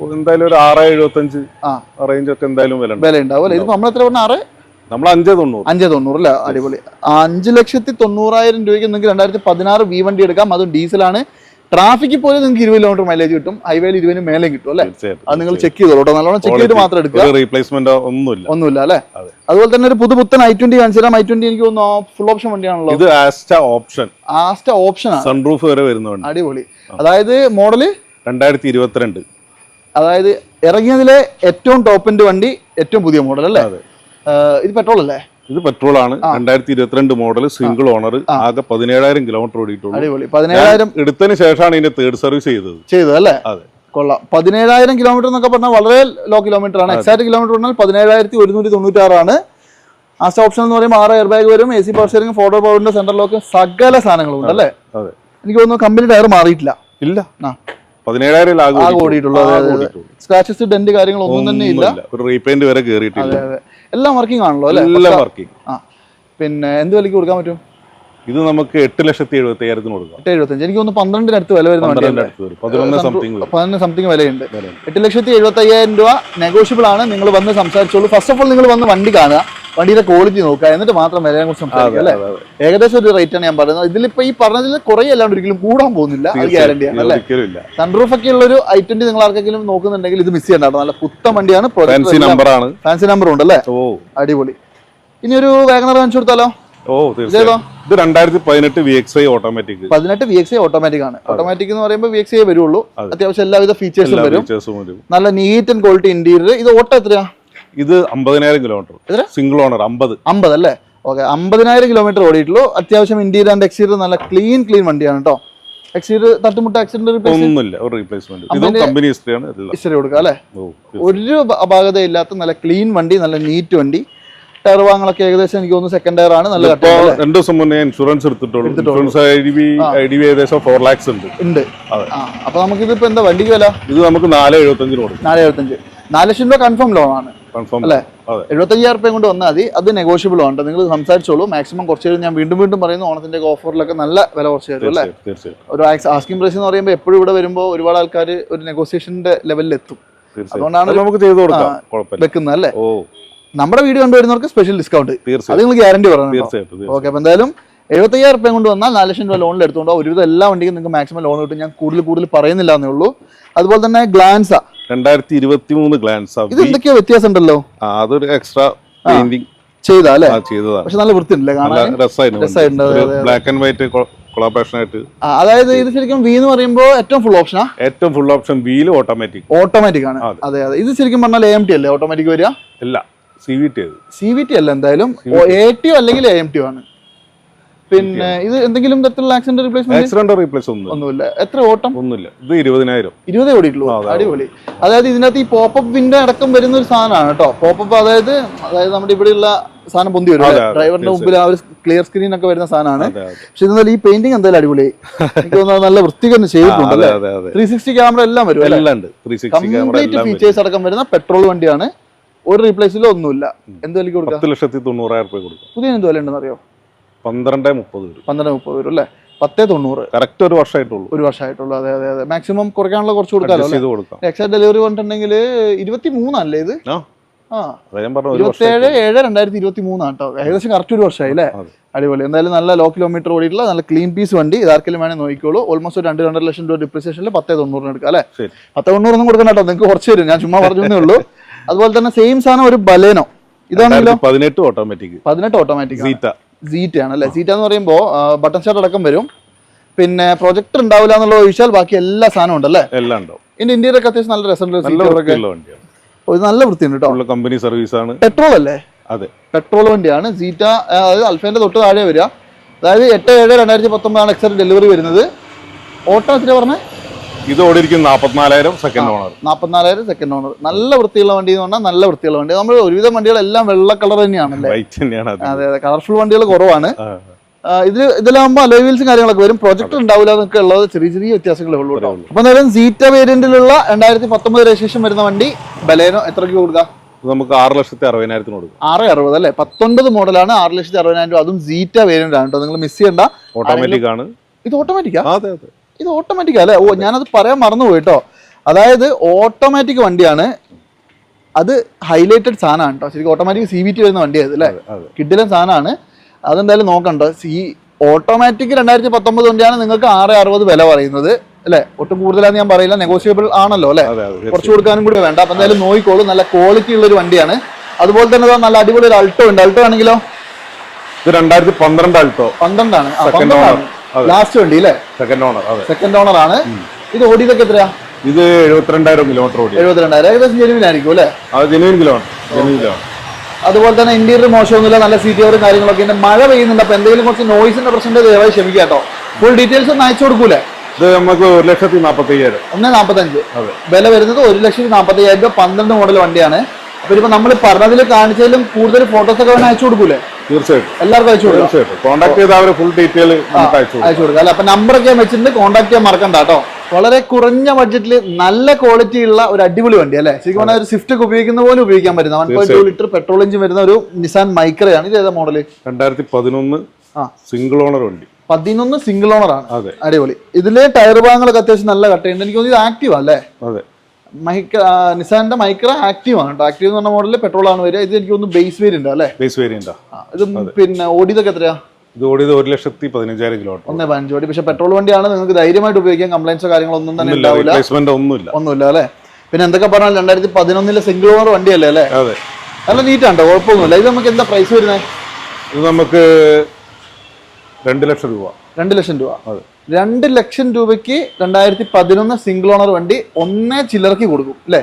എന്തായാലും ഒരു ആറ് എഴുപത്തഞ്ച് ആ. റേഞ്ച് ഒക്കെ എന്തായാലും വില ഉണ്ട് വില ഉണ്ടാവും. അല്ലേ ഇതിപ്പോ നമ്മൾ എത്ര പറഞ്ഞ ആറ്? നമ്മൾ അഞ്ചേ തൊണ്ണൂറ്. അഞ്ച് തൊണ്ണൂറ് അല്ലേ? അടിപൊളി. അഞ്ച് ലക്ഷത്തി തൊണ്ണൂറായിരം രൂപയ്ക്ക് നിങ്ങൾക്ക് രണ്ടായിരത്തി പതിനാറ് വി വണ്ടി എടുക്കാം. അതും ഡീസലാണ്. ട്രാഫിക്കിൽ പോലും നിങ്ങൾക്ക് ഇരുപത് കിലോമീറ്റർ മൈലേജ് കിട്ടും. ഹൈവേയിൽ ഇരുപതിന് മേലെ കിട്ടും അല്ലേ? അത് നിങ്ങൾ ചെക്ക് ചെയ്തോളൂ കേട്ടോ നല്ലോണം ചെക്ക് ചെയ്തിട്ട് മാത്രം എടുക്കുക. റീപ്ലേസ്മെന്റ് ഒന്നുമില്ല. ഒന്നുമില്ല അല്ലേ? അതുപോലെ തന്നെ ഒരു പുതു പുത്തൻ ഐ ട്വന്റി കാണിച്ചാൽ ഐ ട്വന്റി എനിക്ക് തോന്നുന്നു ഫുൾ ഓപ്ഷൻ വണ്ടിയാണല്ലോ. ഇത് Asta option Asta option sunroof വരെ വരുന്ന അടിപൊളി. അതായത് മോഡൽ രണ്ടായിരത്തി ഇരുപത്തിരണ്ട്. അതായത് ഇറങ്ങിയതിലെ ഏറ്റവും ടോപ്പിന്റെ വണ്ടി ഏറ്റവും പുതിയ മോഡൽ അല്ലേ? ഇത് പെട്രോൾ അല്ലേ? ഇത് പെട്രോൾ ആണ്. രണ്ടായിരത്തി ഇരുപത്തിരണ്ട് മോഡൽ സിംഗിൾ ഓണർ ആകെ പതിനേഴായിരം കിലോമീറ്റർ ഓടിയിട്ടുള്ളൂ. പതിനേഴായിരം എടുത്തതിന് ശേഷമാണ് ഇതിന്റെ തേർഡ് സർവീസ് ചെയ്തത്. ചെയ്തത് അല്ലേ? അതെ. കൊള്ളാം. പതിനേഴായിരം കിലോമീറ്റർ എന്നൊക്കെ പറഞ്ഞാൽ വളരെ ലോ കിലോമീറ്റർ ആണ്. എക്സാക്ട് കിലോമീറ്റർ പറഞ്ഞാൽ പതിനേഴായിരത്തി ഒരുന്നൂറ്റി തൊണ്ണൂറ്റാറാണ് ആസ്റ്റ ഓപ്ഷൻ എന്ന് പറയുമ്പോൾ ആറ് എയർ ബാഗ് വരും A C power steering four door പവറിന്റെ സെന്റർ ലോക്ക് സകല സാധനങ്ങളും ഉണ്ട് അല്ലേ? എനിക്ക് തോന്നുന്നു കമ്പനി ടയർ മാറിയിട്ടില്ല. ഇല്ല. ആ. പതിനേഴായിരം ലാഗ് ആകെ ഓടിയിട്ടുള്ളൂ. അതെ, അതെ, അതെ. സ്ക്രാച്ചസ് ഡെന്റ് കാര്യങ്ങളൊന്നും തന്നെ ഇല്ല. ഒരു റീപെയിന്റ് വരെ അതെ എല്ലാം വർക്കിംഗ് ആണല്ലോ അല്ലേ? എല്ലാം വർക്കിംഗ് ആ. പിന്നെ എന്ത് വിലയ്ക്ക് കൊടുക്കാൻ പറ്റും? ഇത് നമുക്ക് എട്ട് ലക്ഷത്തി എഴുപത്തി അയ്യായിരത്തിന് കൊടുക്കാം. എട്ട് എഴുപത്തഞ്ച്. എനിക്ക് ഒന്ന് പന്ത്രണ്ടിന് അടുത്ത് വില വരുന്ന പതിനൊന്ന് സംതിങ് വിലയുണ്ട്. എട്ട് ലക്ഷത്തി എഴുപത്തി അയ്യായിരം രൂപ നെഗോഷ്യബിൾ ആണ്. നിങ്ങൾ വന്ന് സംസാരിച്ചോളൂ. ഫസ്റ്റ് ഓഫ് ഓൾ നിങ്ങൾ വന്ന് വണ്ടി കാണുക. വണ്ടിയുടെ ക്വാളിറ്റി നോക്കുക. എന്നിട്ട് മാത്രം വിലയെ കുറിച്ച് സംസാരിക്കുക അല്ലേ. ഏകദേശം ഒരു റേറ്റ് ആണ് ഞാൻ പറയുന്നത്. ഇതിലിപ്പോ ഈ പറഞ്ഞതിൽ കുറെ അല്ലാണ്ട് ഒരിക്കലും കൂടാൻ പോകുന്നില്ല. അത് അല്ലേ? സൺറൂഫ് ഒക്കെ ഉള്ള ഒരു ഐ ട്വന്റി നിങ്ങൾ ആർക്കെങ്കിലും നോക്കുന്നുണ്ടെങ്കിൽ ഇത് മിസ് ചെയ്യണ്ട നല്ല പുത്തൻ വണ്ടിയാണ്. ഫാൻസി നമ്പർ ആണ്. ഫാൻസി നമ്പർ ഉണ്ട് അല്ലേ? ഓ. അടിപൊളി. ഇനി ഒരു വേഗനർ കാണിച്ചു കൊടുത്താലോ? ഓ തീർച്ചയായും. ഇത് രണ്ടായിരത്തി പതിനെട്ട് വി എക്സ് ഐ ഓട്ടോമാറ്റിക് പതിനെട്ട് വി എക്സ് ഓട്ടോമാറ്റിക് ആണ്. ഓട്ടോമാറ്റിക് എന്ന് പറയുമ്പോൾ വി എക്സ് ഐ വരുള്ളൂ. അതെ. അത്യാവശ്യം എല്ലാവിധ ഫീച്ചേഴ്സും വരും. നല്ല നീറ്റ് ആൻഡ് ക്വാളിറ്റി ഇന്റീരിയർ ഇത് ഓട്ടോ എത്രയാ? ഇത് അമ്പതിനായിരം കിലോമീറ്റർ എത്ര? സിംഗിൾ ഓണർ അമ്പത്. അമ്പത് അല്ലേ? ഓക്കെ അമ്പതിനായിരം കിലോമീറ്റർ ഓടിയിട്ടുള്ളൂ. അത്യാവശ്യം ഇന്ത്യയിൽ ആൻഡ് എക്സ്റ്റീരിയർ നല്ല ക്ലീൻ ക്ലീൻ വണ്ടിയാണ് കേട്ടോ എക്സ്റ്റീരിയർ തട്ടുമുട്ട ആക്സിഡന്റ് റിപ്പേഴ്സ് ഒന്നുമില്ല ഒരു റീപ്ലേസ്മെന്റ് ഇതും കമ്പനി ഹിസ്റ്ററിയാണ് എല്ലാം. ഹിസ്റ്ററി കൊടുക്കുക അല്ലേ? ഒരു ഭ- അപാകതയില്ലാത്ത നല്ല ക്ലീൻ വണ്ടി നല്ല നീറ്റ് വണ്ടി. ടയർ വാങ്ങലൊക്കെ ഏകദേശം എനിക്ക് തോന്നുന്നു സെക്കൻഡ് ടയർ ആണ് നല്ല രണ്ടു ദിവസം മുന്നേ ഇൻഷുറൻസ് എടുത്തിട്ടുള്ളൂ. Insurance I D B I D B ഏകദേശം ഫോർ ലാക്സ് ഉണ്ട്. അപ്പൊ നമുക്ക് ഇതിപ്പോ എന്താ വണ്ടിക്ക് വില? ഇത് നമുക്ക് നാല് എഴുപത്തഞ്ചിന് കൊടുക്കും. നാല് എഴുപത്തഞ്ച്. നാല് ലക്ഷം രൂപ കൺഫേം ലോൺ ആണ്. അല്ലേ? എഴുപത്തയ്യായിരം റുപ്യ കൊണ്ട് വന്നാൽ മതി. അത് നെഗോഷ്യബിൾ ആണ് നിങ്ങൾ സംസാരിച്ചോളൂ. മാക്സിമം കുറച്ച് കഴിഞ്ഞ് ഞാൻ വീണ്ടും വീണ്ടും പറയുന്നു. ഓണത്തിന്റെ ഓഫറിലൊക്കെ നല്ല വില കുറച്ച് തരും അല്ലേ? ഒരു ആസ്കിംഗ് പ്രൈസ് എന്ന് പറയുമ്പോൾ എപ്പോഴും ഇവിടെ വരുമ്പോൾ ഒരുപാട് ആൾക്കാർ ഒരു നെഗോസിയേഷന്റെ ലെവലിൽ എത്തും. അതുകൊണ്ടാണ് നമുക്ക് ചെയ്തു കൊടുക്കാം. വെക്കുന്നത് അല്ലേ? നമ്മുടെ വീഡിയോ കണ്ടുവരുന്നവർക്ക് സ്പെഷ്യൽ ഡിസ്കൗണ്ട് അത് നിങ്ങൾ ഗ്യാരണ്ടി തീർച്ചയായും. ഓക്കെ അപ്പൊ എന്തായാലും എഴുപത്തയ്യായിരം റുപ്യ കൊണ്ട് വന്നാൽ നാല് ലക്ഷം രൂപ ലോണിൽ എടുത്തുകൊണ്ടോ ഒരുവിധം എല്ലാ വണ്ടിക്കും നിങ്ങൾക്ക് മാക്സിമം ലോൺ കിട്ടും. ഞാൻ കൂടുതൽ കൂടുതൽ പറയുന്നില്ല എന്നേ ഉള്ളൂ. അതുപോലെ തന്നെ ഗ്ലാൻസ രണ്ടായിരത്തി ഇരുപത്തി മൂന്ന് ഗ്ലാൻസ് ഇത് എന്തൊക്കെയോ വ്യത്യാസം ഉണ്ടല്ലോ അതൊരു എക്സ്ട്രാ പെയിന്റിങ് ചെയ്താ അല്ലേ ചെയ്തതാണ്. പക്ഷെ നല്ല വൃത്തിയുണ്ടല്ലേ കാണാൻ? രസമായിട്ടുണ്ട്, ബ്ലാക്ക് ആൻഡ് വൈറ്റ് കൊളാബറേഷൻ ആയിട്ട്. ആ, അതായത് ഇത് ശരിക്കും വി എന്ന് പറയുമ്പോൾ ഏറ്റവും ഫുൾ ഓപ്ഷനാ ഏറ്റവും full option wheel automatic automatic ആണ്. അതെ. അതെ ഇത് ശരിക്കും പറഞ്ഞാൽ എ എം ടി അല്ലേ? ഓട്ടോമാറ്റിക് വരിക? അല്ല C V T C V T അല്ല എന്തായാലും. എ ടി അല്ലെങ്കിൽ എ എം ടി ആണ്. പിന്നെ ഇത് എന്തെങ്കിലും തരത്തിലുള്ള ആക്സിഡന്റ് റീപ്ലേസ്മെന്റ് ആക്സിഡന്റ് റീപ്ലേസ് ഒന്നും ഒന്നുമില്ല. എത്ര ഓട്ടം? ഒന്നുമില്ല. ഇത് ഇരുപതിനായിരം. ഇരുപതേ ഓടിയിട്ടുള്ളൂ. അടിപൊളി. അതായത് ഇതിനകത്ത് ഈ പോപ്പപ്പ് വിൻഡോ അടക്കം വരുന്ന ഒരു സാധനമാണ് കേട്ടോ. പോപ്പപ്പ് അതായത് അതായത് നമ്മുടെ ഇവിടെയുള്ള സാധനം പൊന്തി വരും? ഡ്രൈവറിന്റെ മുമ്പിൽ ആ ഒരു ക്ലിയർ സ്ക്രീൻ ഒക്കെ വരുന്ന സാധനമാണ്. പക്ഷെ എന്നാൽ ഈ പെയിന്റിംഗ് എന്തായാലും അടിപൊളി. എനിക്ക് തോന്നുന്നത് നല്ല വൃത്തിക്ക് തന്നെ ചെയ്തിട്ടുണ്ട് ത്രീ സിക്സ്റ്റി ക്യാമറ എല്ലാം വരും എല്ലാം ഉണ്ട്. കംപ്ലീറ്റ് ഫീച്ചേഴ്സ് അടക്കം വരുന്ന പെട്രോൾ വണ്ടിയാണ്. ഒരു റീപ്ലേസിലോ ഒന്നുമില്ല. എന്ത് വിലക്ക് കൊടുക്കാം? ലക്ഷത്തി തൊണ്ണൂറായിരം രൂപ കൊടുക്കും. പുതിയ എന്ത് വില ഉണ്ടെന്ന് അറിയോ പന്ത്രണ്ട് മുപ്പത് വരും. പന്ത്രണ്ട് മുപ്പത് വരും അല്ലേ? പത്തേ തൊണ്ണൂറ്. കറക്റ്റ് ഒരു വർഷമായിട്ടുള്ളൂ. ഒരു വർഷമായിട്ടുള്ളൂ. അതെ അതെ അതെ. മാക്സിമം കുറയ്ക്കാനുള്ള കുറച്ച് കൊടുക്കാമല്ലോ എക്സാക്ട് ഡെലിവറി പറഞ്ഞിട്ടുണ്ടെങ്കിൽ ഇരുപത്തി മൂന്നല്ലേ ഇത്? ഇരുപത്തേഴ് ഏഴ് രണ്ടായിരത്തി ഇരുപത്തി മൂന്നാണ് കേട്ടോ ഏകദേശം കറക്റ്റ് ഒരു വർഷമായി അല്ലേ. അടിപൊളി. എന്തായാലും നല്ല ലോ കിലോമീറ്റർ ഓടിയിട്ടുള്ള നല്ല ക്ലീൻ പീസ് വണ്ടി ഇതാർക്കെങ്കിലും വേണേൽ നോക്കിക്കോളൂ. ഓൾമോസ്റ്റ് ഒരു രണ്ട് രണ്ടര ലക്ഷം രൂപ ഡിപ്രിസിയേഷനിൽ പത്തേ തൊണ്ണൂറിന് എടുക്കാം അല്ലേ? പത്ത് തൊണ്ണൂറൊന്നും കൊടുക്കണ്ട കേട്ടോ. നിങ്ങൾക്ക് കുറച്ച് തരും. ഞാൻ ചുമ്മാ പറഞ്ഞേ ഉള്ളൂ. അതുപോലെ തന്നെ സെയിം സാധനം ഒരു ബലേനോ. ഇതാണല്ലോ? പതിനെട്ട് ഓട്ടോമാറ്റിക് പതിനെട്ട് ഓട്ടോമാറ്റിക് സീറ്റ സീറ്റ് ആണ് അല്ലേ സീറ്റ് എന്ന് പറയുമ്പോൾ ബട്ടൺ ഷർട്ട് അടക്കം വരും. പിന്നെ പ്രൊജക്ടർ ഉണ്ടാവില്ല എന്നുള്ളത് ഒഴിച്ചാൽ ബാക്കി എല്ലാ സാധനവും ഉണ്ട് അല്ലേ? എല്ലാം ഉണ്ടാവും. ഇതിന്റെ ഒക്കെ അത്യാവശ്യം നല്ല രസമുണ്ട് നല്ല ഇത് വൃത്തിയുണ്ട് കേട്ടോ കമ്പനി സർവീസ് ആണ്. പെട്രോൾ അല്ലേ? അതെ. പെട്രോൾ വണ്ടിയാണ്. സീറ്റ അതായത് അൽഫേന്റെ തൊട്ട് താഴെ വരിക. അതായത് എട്ട് ഏഴ് രണ്ടായിരത്തി പത്തൊമ്പതാണ് എക്സൈറ്റ് ഡെലിവറി വരുന്നത്. ഓട്ടോ എത്ര പറഞ്ഞേ? ഇത് ഓടിയിരിക്കുന്ന നാൽപ്പത്തിനാലായിരം സെക്കൻഡ് ഓണർ നാൽപ്പത്തിനാലായിരം സെക്കൻഡ് ഓണർ നല്ല വൃത്തിയുള്ള വണ്ടി എന്ന് പറഞ്ഞാൽ നല്ല വൃത്തിയുള്ള വണ്ടി. നമ്മൾ ഒരുവിധം വണ്ടികളെല്ലാം വെള്ള കളർ തന്നെയാണല്ലേ? അതെ. അതെ കളർഫുൾ വണ്ടികൾ കുറവാണ്. ഇത് ഇതിലാകുമ്പോൾ അലോയ് വീൽസും കാര്യങ്ങളൊക്കെ വരും. പ്രൊജക്ട് ഉണ്ടാവില്ല എന്നൊക്കെ ഉള്ളത് ചെറിയ ചെറിയ വ്യത്യാസങ്ങളേ ഉള്ളൂ അപ്പൊ എന്തായാലും സീറ്റ വേരിയന്റിലുള്ള രണ്ടായിരത്തി പത്തൊമ്പത് രജിസ്ട്രേഷൻ വരുന്ന വണ്ടി ബലേനോ എത്രയ്ക്ക് കൊടുക്കാം? നമുക്ക് ആറ് ലക്ഷത്തി അറുപതിനായിരത്തിന് കൊടുക്കും. ആറ് അറുപത് അല്ലേ? പത്തൊൻപത് മോഡലാണ് ആറ് ലക്ഷത്തി അറുപതിനായിരം രൂപ. അതും സീറ്റ വേരിയന്റ് ആണ് കേട്ടോ നിങ്ങൾ മിസ് ചെയ്യണ്ട. ഓട്ടോമാറ്റിക് ആണ്. ഇത് ഓട്ടോമാറ്റിക്കാ അതെ അതെ. ഇത് ഓട്ടോമാറ്റിക് അല്ലേ? ഓ ഞാനത് പറയാൻ മറന്നുപോയി കേട്ടോ അതായത് ഓട്ടോമാറ്റിക് വണ്ടിയാണ്. അത് ഹൈലൈറ്റഡ് സാധനമാണ് കേട്ടോ ശരിക്കും ഓട്ടോമാറ്റിക് സി വി ടി വരുന്ന വണ്ടിയായത് അല്ലേ? കിഡിലും സാധനമാണ്. അതെന്തായാലും നോക്കണ്ടോ. സി ഓട്ടോമാറ്റിക് രണ്ടായിരത്തി പത്തൊമ്പത് വണ്ടിയാണ് നിങ്ങൾക്ക് ആറ് അറുപത് വില പറയുന്നത് അല്ലേ? ഒട്ടും കൂടുതലാന്ന് ഞാൻ പറയില്ല. നെഗോഷിയബിൾ ആണല്ലോ അല്ലേ? കുറച്ച് കൊടുക്കാനും കൂടി വേണ്ട. അപ്പൊ എന്തായാലും നോക്കിക്കോളൂ. നല്ല ക്വാളിറ്റി ഉള്ള ഒരു വണ്ടിയാണ്. അതുപോലെ തന്നെ നല്ല അടിപൊളി ഒരു അൾട്ടോ ഉണ്ട്. അൾട്ടോ ആണെങ്കിലോ? ഇത് രണ്ടായിരത്തി പന്ത്രണ്ട് അൾട്ടോ പന്ത്രണ്ടാണ്. ലാസ്റ്റ് വണ്ടി അല്ലേ സെക്കൻഡ് ഓണർ സെക്കൻഡ് ഓണർ ആണ്. ഇത് ഓടിയതൊക്കെ എത്രയാ? ഇത് എഴുപത്തിരണ്ടായിരം കിലോമീറ്റർ ഓടി എഴുപത്തിരണ്ടായിരം. ഏകദേശം ജെനുവിനായിരിക്കും അല്ലേ അത് ജെനുവിൻ കിലോമീറ്റർ ജെനുവിൻ കിലോമീറ്റർ അതുപോലെ തന്നെ ഇന്റീരിയർ മോശമൊന്നുമില്ല നല്ല സീറ്റ് കവറും കാര്യങ്ങളൊക്കെ ഉണ്ട്. മഴ പെയ്യുന്നുണ്ട് അപ്പൊ എന്തെങ്കിലും കുറച്ച് നോയ്സിന്റെ പ്രശ്നം ദയവായി ക്ഷമിക്കുക കേട്ടോ. ഫുൾ ഡീറ്റെയിൽസ് ഒന്ന് അയച്ചു കൊടുക്കൂലേ? ഇത് നമുക്ക് ഒരു ലക്ഷത്തി നാൽപ്പത്തി അയ്യായിരം ഒന്ന് നാൽപ്പത്തഞ്ച് വില വരുന്നത് ഒരു ലക്ഷത്തി നാൽപ്പത്തി അയ്യായിരം രൂപ പന്ത്രണ്ട് മോഡൽ വണ്ടിയാണ്. അപ്പൊ ഇപ്പൊ നമ്മൾ പറഞ്ഞതിൽ കാണിച്ചതിലും കൂടുതൽ ഫോട്ടോസ് ഒക്കെ വേണം അയച്ചു കൊടുക്കൂലേ? തീർച്ചയായിട്ടും. എല്ലാവർക്കും അയച്ചു കൊടുക്കും. തീർച്ചയായിട്ടും. കോൺടാക്ട് ചെയ്ത അവരെ ഫുൾ ഡീറ്റെയിൽ അയച്ചു കൊടുക്കാം. അല്ല അപ്പൊ നമ്പറൊക്കെ ഞാൻ വെച്ചിട്ടുണ്ട്. കോൺടാക്ട് ചെയ്യാൻ മറക്കണ്ട കേട്ടോ. വളരെ കുറഞ്ഞ ബഡ്ജറ്റിൽ നല്ല ക്വാളിറ്റി ഉള്ള ഒരു അടിപൊളി വണ്ടി അല്ലേ? ശരിക്കും പറഞ്ഞാൽ ഒരു സ്വിഫ്റ്റ് ഒക്കെ ഉപയോഗിക്കുന്ന പോലെ ഉപയോഗിക്കാൻ പറ്റുന്ന one point two litre petrol engine വരുന്ന ഒരു നിസാൻ മൈക്രയാണ് ഇത് ഏതാ മോഡൽ രണ്ടായിരത്തി പതിനൊന്ന് സിംഗിൾ ഓണർ വണ്ടി. പതിനൊന്ന് സിംഗിൾ ഓണർ ആണ്. അടിപൊളി. ഇതിലെ ടയർ ഭാഗങ്ങളൊക്കെ അത്യാവശ്യം നല്ല കട്ടയുണ്ട്. എനിക്ക് തോന്നുന്നു ഇത് ആക്റ്റീവ് അല്ലേ? അതെ. മൈക്ര നിസാന്റെ മൈക്ര ആക്റ്റീവ് ആണ് കേട്ടോ. ആക്റ്റീവ് എന്ന് പറഞ്ഞ മോഡലിൽ പെട്രോൾ ആണ് വരിക. ഇത് എനിക്ക് ഒന്ന് ബേസ് വേരിയന്റ് അല്ലേ? ബേസ് വേരിയന്റ് ഇത് പിന്നെ ഓടിയതൊക്കെ എത്രയാ? ഇത് ഓടിയത് ഒരു ലക്ഷത്തി പതിനഞ്ചായിരം കിലോമീറ്റർ ഒന്നേ പതിനഞ്ച് ഓടി. പക്ഷെ പെട്രോൾ വണ്ടിയാണ് നിങ്ങൾക്ക് ധൈര്യമായിട്ട് ഉപയോഗിക്കാൻ കംപ്ലൈൻസോ കാര്യങ്ങളൊന്നും തന്നെ ഉണ്ടാവില്ല. ഒന്നുമില്ല. ഒന്നുമില്ല അല്ലേ? പിന്നെ എന്തൊക്കെ പറഞ്ഞാൽ രണ്ടായിരത്തി പതിനൊന്നിലെ സിംഗിൾ ഓണർ വണ്ടിയല്ലേ അല്ലേ? അതെ. നല്ല നീറ്റാണ്ടോ കുഴപ്പമൊന്നുമില്ല. ഇത് നമുക്ക് എന്താ പ്രൈസ് വരുന്നത് ഇത് നമുക്ക് രണ്ട് ലക്ഷം രൂപ. രണ്ട് ലക്ഷം രൂപ. അതെ. രണ്ട് ലക്ഷം രൂപയ്ക്ക് രണ്ടായിരത്തി പതിനൊന്ന് സിംഗിൾ ഓണർ വണ്ടി ഒന്നേ ചില്ലറക്ക് കൊടുക്കും അല്ലേ?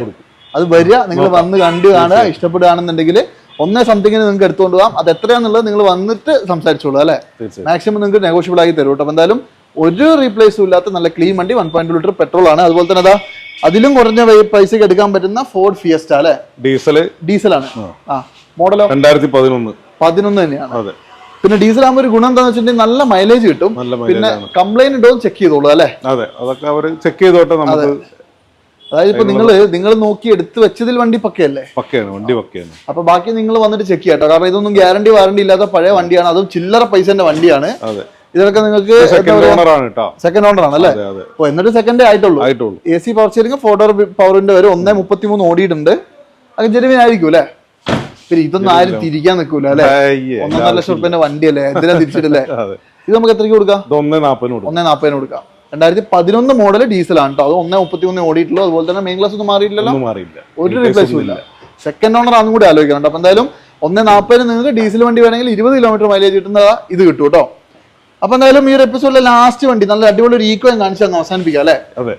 അത് വരിക നിങ്ങൾ വന്ന് കണ്ടു കാണുക ഇഷ്ടപ്പെടുകയാണെന്നുണ്ടെങ്കിൽ ഒന്നേ സംതിങ്ങിന് നിങ്ങൾക്ക് എടുത്തുകൊണ്ട് പോകാം. അത് എത്രയാണെന്നുള്ളത് നിങ്ങൾ വന്നിട്ട് സംസാരിച്ചോളൂ അല്ലേ? മാക്സിമം നിങ്ങൾക്ക് നെഗോഷ്യബിൾ ആയി തരും കേട്ടോ. അപ്പൊ എന്തായാലും ഒരു റീപ്ലേസും ഇല്ലാത്ത നല്ല ക്ലീൻ വണ്ടി വൺ പോയിന്റ് ലിറ്റർ പെട്രോൾ ആണ്. അതുപോലെ തന്നെ അതാ അതിലും കുറഞ്ഞ പൈസക്ക് എടുക്കാൻ പറ്റുന്ന ഫോർഡ് ഫിയസ്റ്റ അല്ലെ? ഡീസൽ ഡീസലാണ് ആ. മോഡലോ രണ്ടായിരത്തി പതിനൊന്ന്. പതിനൊന്ന് തന്നെയാണ്. അതെ. പിന്നെ ഡീസൽ ആകുമ്പോൾ ഒരു ഗുണം എന്താണെന്ന് വെച്ചിട്ടുണ്ടെങ്കിൽ നല്ല മൈലേജ് കിട്ടും. പിന്നെ കംപ്ലൈന്റ് ഉണ്ടോ ചെക്ക് ചെയ്തോളൂ അല്ലേ? അതെ അതൊക്കെ അവർ ചെക്ക് ചെയ്തോട്ടെ നമുക്ക്. അതായത് ഇപ്പൊ നിങ്ങൾ നിങ്ങൾ നോക്കി എടുത്ത് വെച്ചതിൽ വണ്ടി പക്കയല്ലേ? പക്കയാണ് വണ്ടി പക്കയാണ്. അപ്പൊ ബാക്കി നിങ്ങൾ വന്നിട്ട് ചെക്ക് ചെയ്യാട്ടോ. കാരണം ഇതൊന്നും ഗ്യാരണ്ടി വാറണ്ടി ഇല്ലാത്ത പഴയ വണ്ടിയാണ്. അതും ചില്ലറ പൈസന്റെ വണ്ടിയാണ്. ഇതൊക്കെ നിങ്ങൾക്ക് സെക്കൻഡ് ഓണർ ആണ് സെക്കൻഡ് ഓണർ ആണ് അല്ലേ? ഓ എന്നിട്ട് സെക്കൻഡേ ആയിട്ടുള്ളൂ. ആയിട്ടുള്ളൂ. A C power steering four door പവറിന്റെ വരെ ഒന്നേ മുപ്പത്തി മൂന്ന് ഓടിയിട്ടുണ്ട്. അത് ജെനുവിൻ ആയിരിക്കും അല്ലേ? പിന്നെ ഇതൊന്നും ആരും തിരിക്കാൻ നിൽക്കൂല അല്ലെ? ഒന്നര ലക്ഷം വണ്ടി അല്ലേ എന്തിനാ തിരിച്ചിട്ടില്ലേ? ഇത് നമുക്ക് എത്രയ്ക്ക് കൊടുക്കാം? ഒന്നേ കൊടുക്കും. ഒന്നേ നാൽപ്പതിന് കൊടുക്കാം. രണ്ടായിരത്തി പതിനൊന്ന് മോഡൽ ഡീസലാണ് കേട്ടോ അത് ഒന്നേ മുപ്പത്തി ഒന്ന് ഓടിയിട്ടുള്ളൂ. അതുപോലെ തന്നെ മെയിൻ ക്ലാസ് ഒന്നും മാറിയില്ലല്ലോ മാറിയില്ല. ഒരു റീപ്ലേസും ഇല്ല. സെക്കൻഡ് ഓണർ ആണെന്നും കൂടി ആലോചിക്കണം അപ്പൊ എന്തായാലും ഒന്നേ നാൽപ്പതിന് നിങ്ങൾക്ക് ഡീസൽ വണ്ടി വേണമെങ്കിൽ ഇരുപത് കിലോമീറ്റർ മൈലേജ് കിട്ടുന്ന ഇത് കിട്ടും കേട്ടോ അപ്പൊ എന്തായാലും ഈ ഒരു എപ്പിസോഡിലെ ലാസ്റ്റ് വണ്ടി നല്ല അടിപൊളി ഒരു ഈക്കോ കാണിച്ചു തന്നെ അവസാനിപ്പിക്കാം അല്ലേ? അതെ.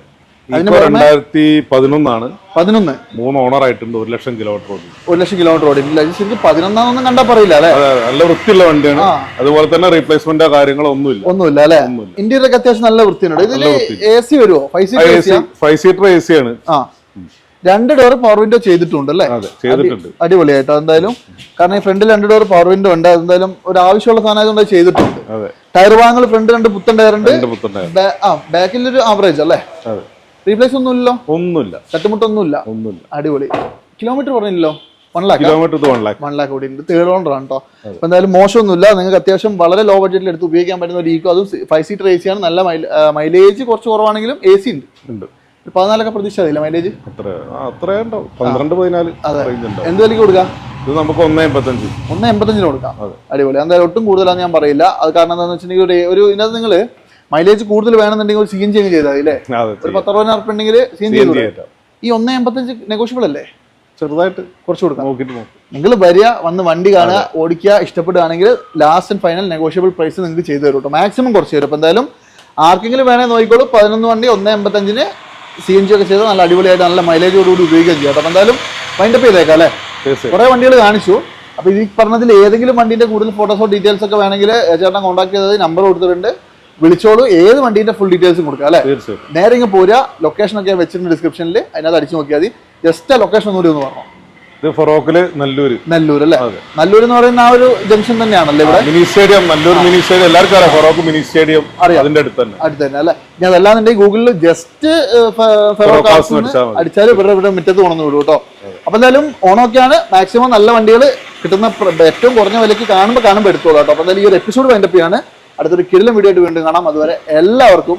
രണ്ടായിരത്തി പതിനൊന്നാണ് പതിനൊന്ന്. മൂന്ന് ഓണർ ആയിട്ടുണ്ട് ഒരു ലക്ഷം കിലോമീറ്റർ ഓടി ഒരു ലക്ഷം കിലോമീറ്റർ ഓടിയിട്ടില്ല ശരിക്കും പതിനൊന്നാമൊന്നും കണ്ടാ പറയില്ല അല്ലേ? നല്ല വൃത്തിയുള്ള വണ്ടിയാണ്. അതുപോലെ തന്നെ റീപ്ലേസ്മെന്റോ കാര്യങ്ങളോ ഒന്നുമില്ല. ഒന്നുമില്ല അല്ലേ? ഒക്കെ അത്യാവശ്യം നല്ല വൃത്തിയുണ്ട്. ഇതിൽ എ സി വരുമോ ഫൈവ് സീറ്റർ എ സി ആണ്. ആ. രണ്ട് ഡോർ പവർ വിൻഡോ ചെയ്തിട്ടുണ്ട് അല്ലേ? അടിപൊളിയായിട്ട് ചെയ്തിട്ടുണ്ട്. അടിപൊളിയായിട്ട്. എന്തായാലും കാരണം ഈ ഫ്രണ്ടിൽ രണ്ട് ഡോർ പവർ വിൻഡോ ഉണ്ട്. എന്തായാലും ഒരു ആവശ്യമുള്ള സാധനം ആയതുകൊണ്ട് ചെയ്തിട്ടുണ്ട്. ടയർ ഭാഗങ്ങൾ ഫ്രണ്ട് രണ്ട് പുത്തൻ ടയർ ഉണ്ട്. രണ്ട് പുത്തണ്ടായിരുന്നു ആ ബാക്കിൽ ഒരു ആവറേജ് അല്ലേ? റീപ്ലേസ് ഒന്നുമില്ലല്ലോ? ഒന്നുമില്ല. തട്ടുമുട്ടൊന്നുമില്ല. ഒന്നുമില്ല. അടിപൊളി. കിലോമീറ്റർ പറഞ്ഞില്ലല്ലോ? One lakh kilometre one lakh one lakh കൂടി. ഉണ്ട് തേർഡ് ഓണർ ആണ് കേട്ടോ അപ്പൊ എന്തായാലും മോശമൊന്നുമില്ല. നിങ്ങൾക്ക് അത്യാവശ്യം വളരെ ലോ ബഡ്ജറ്റിൽ എടുത്ത് ഉപയോഗിക്കാൻ പറ്റുന്ന ഒരു ഈക്കോ അതും ഫൈവ് സീറ്റർ എ സി ആണ്. നല്ല മൈലേജ് കുറച്ച് കുറവാണെങ്കിലും എ സി ഉണ്ട്. പതിനാലൊക്കെ പ്രതീക്ഷ അതില്ല മൈലേജ് പന്ത്രണ്ട് പതിനാല് എന്ത് വിലക്ക് കൊടുക്കാം? ഇത് നമുക്ക് ഒന്നേ എൺപത്തഞ്ച്. ഒന്ന് എൺപത്തഞ്ചിന് കൊടുക്കാം. അടിപൊളി. എന്തായാലും ഒട്ടും കൂടുതലാണ് ഞാൻ പറയില്ല. അത് കാരണം എന്താണെന്ന് വെച്ചിട്ടുണ്ടെങ്കിൽ ഒരു ഒരു ഇതിനകത്ത് നിങ്ങൾ മൈലേജ് കൂടുതൽ വേണമെന്നുണ്ടെങ്കിൽ ഒരു സി എൻ ജി അങ്ങ് ചെയ്താൽ അല്ലേ? ഒരു ഒരു പത്തറുപതിനായിരം ഉറപ്പ് ഉണ്ടെങ്കിൽ സി എൻ ജി ഈ ഒന്നേ എൺപത്തഞ്ച് നെഗോഷ്യബിൾ അല്ലേ? ചെറുതായിട്ട് കുറച്ച് കൊടുക്കാം. നിങ്ങൾ വരിക വന്ന് വണ്ടി കാണുക ഓടിക്കുക ഇഷ്ടപ്പെടുകയാണെങ്കിൽ last and final negotiable price നിങ്ങൾക്ക് ചെയ്തു തരും കേട്ടോ. മാക്സിമം കുറച്ച് തരും. അപ്പം എന്തായാലും ആർക്കെങ്കിലും വേണേൽ നോക്കിക്കോളൂ. പതിനൊന്ന് വണ്ടി ഒന്നേ എൺപത്തഞ്ചിന് സി എൻ ജി ഒക്കെ ചെയ്ത് നല്ല അടിപൊളിയായിട്ട് നല്ല മൈലേജോടുകൂടി ഉപയോഗിക്കുകയും ചെയ്യാം അപ്പോൾ എന്തായാലും വൈൻഡപ്പ് ചെയ്തേക്കാം അല്ലേ? കുറേ വണ്ടികൾ കാണിച്ചു. അപ്പോൾ ഈ പറഞ്ഞതിൽ ഏതെങ്കിലും വണ്ടിന്റെ കൂടുതൽ ഫോട്ടോസോ ഡീറ്റെയിൽസ് ഒക്കെ വേണമെങ്കിൽ ചേട്ടൻ കോൺടാക്ട് ചെയ്തത് നമ്പർ കൊടുത്തിട്ടുണ്ട്. വിളിച്ചോളൂ. ഏത് വണ്ടീന്റെ ഫുൾ ഡീറ്റെയിൽസും കൊടുക്കുക അല്ലെ? തീർച്ചയായും നേരെ ഇങ്ങ് പോരുക. ലൊക്കേഷൻ ഒക്കെ വെച്ചിട്ടുണ്ട് ഡിസ്ക്രിപ്ഷനിൽ അതിനകത്ത് അടിച്ചു നോക്കിയാൽ മതി. ജസ്റ്റ് ആ ലൊക്കേഷൻ ഒന്നുകൂടി ഒന്ന് പറഞ്ഞു? ഇത് ഫൊറോക്കിൽ നല്ലൂര്. നല്ലൂർ അല്ലേ? നല്ലൂർ എന്ന് പറയുന്ന ആ ഒരു ജംഗ്ഷൻ തന്നെയാണല്ലോ ഇവിടെ? Mini stadium Nallur mini stadium എല്ലാവർക്കും അറിയാം ഫൊറോക്ക് മിനി സ്റ്റേഡിയം അറിയാം. അതിന്റെ അടുത്ത് തന്നെ. അടുത്ത് തന്നെ അല്ലേ? ഞാൻ അതല്ലാന്നുണ്ടെങ്കിൽ ഗൂഗിളിൽ ജസ്റ്റ് മതി. അടിച്ചാൽ ഇവിടെ ഇവിടെ മുറ്റത്ത് കൊണ്ടു വിടും കേട്ടോ. അപ്പൊ എന്തായാലും ഓണമൊക്കെയാണ്. മാക്സിമം നല്ല വണ്ടികൾ കിട്ടുന്ന ഏറ്റവും കുറഞ്ഞ വിലയ്ക്ക് കാണുമ്പോൾ കാണുമ്പോൾ എടുത്തോളൂ കേട്ടോ. അപ്പൊ എന്തായാലും ഈ ഒരു എപ്പിസോഡ് വൈൻഡപ്പ് ചെയ്യാണ്. അടുത്തൊരു കിടിലം വീഡിയോ ആയിട്ട് വീണ്ടും കാണാം. അതുവരെ എല്ലാവർക്കും